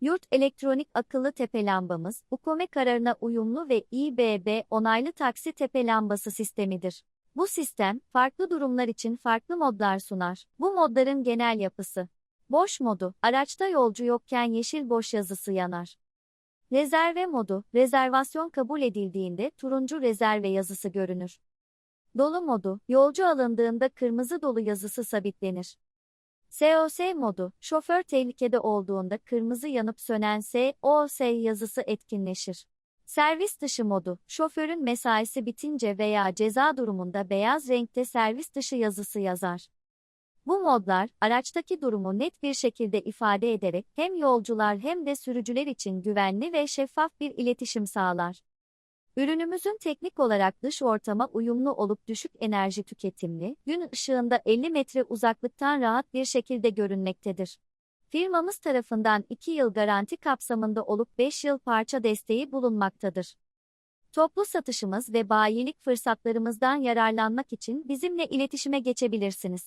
Yurt elektronik akıllı tepe lambamız, UKOME kararına uyumlu ve İBB onaylı taksi tepe lambası sistemidir. Bu sistem, farklı durumlar için farklı modlar sunar. Bu modların genel yapısı. Boş modu, araçta yolcu yokken yeşil boş yazısı yanar. Rezerve modu, rezervasyon kabul edildiğinde turuncu rezerve yazısı görünür. Dolu modu, yolcu alındığında kırmızı dolu yazısı sabitlenir. SOS modu, şoför tehlikede olduğunda kırmızı yanıp sönen SOS yazısı etkinleşir. Servis dışı modu, şoförün mesaisi bitince veya ceza durumunda beyaz renkte servis dışı yazısı yazar. Bu modlar, araçtaki durumu net bir şekilde ifade ederek hem yolcular hem de sürücüler için güvenli ve şeffaf bir iletişim sağlar. Ürünümüzün teknik olarak dış ortama uyumlu olup düşük enerji tüketimli, gün ışığında 50 metre uzaklıktan rahat bir şekilde görünmektedir. Firmamız tarafından 2 yıl garanti kapsamında olup 5 yıl parça desteği bulunmaktadır. Toplu satışımız ve bayilik fırsatlarımızdan yararlanmak için bizimle iletişime geçebilirsiniz.